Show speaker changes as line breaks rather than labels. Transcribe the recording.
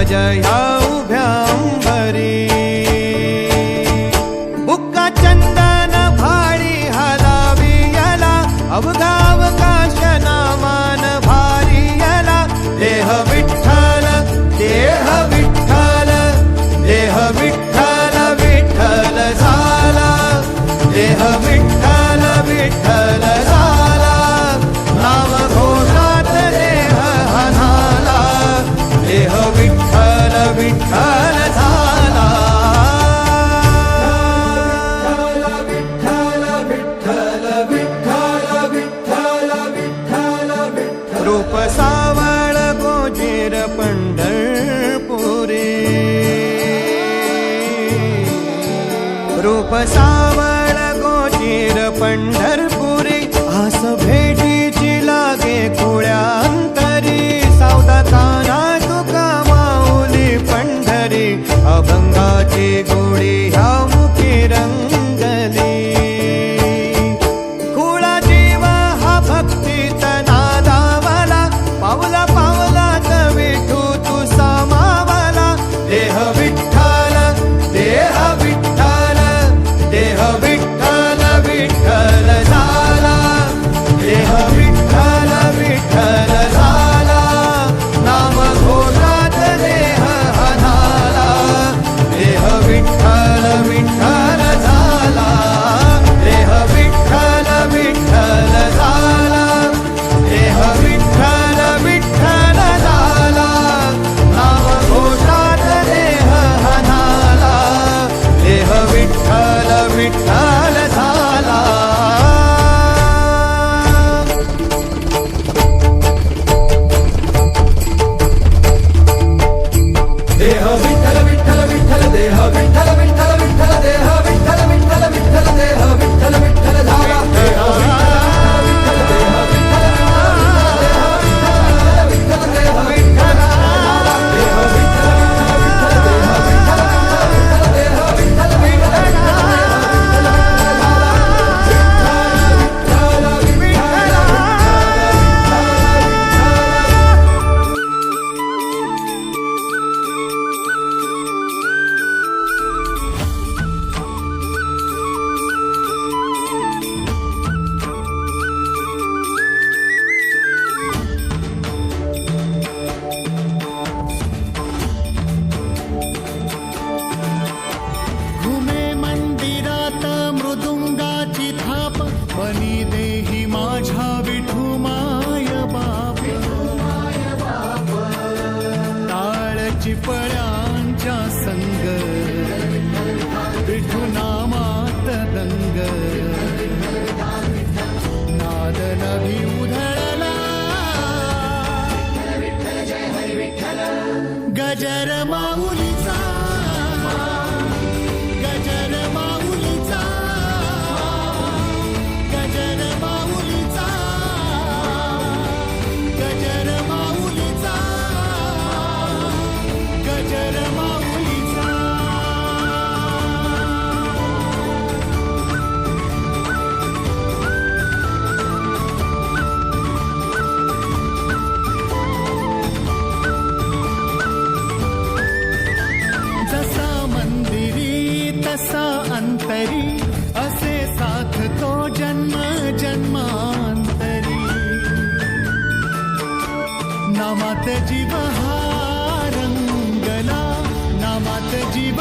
माझ्या ह्या हो उभ्या बुक्का चंदन भाळी हलावी याला अवघाव काशना मान भारी याला. देह विठ्ठल देह विठ्ठल देह विठ्ठल विठ्ठल झाला. देह विठ्ठल विठ्ठल ूप सावर गोचीर विठ्ठल जीव हा
रङ्गला नामात जीव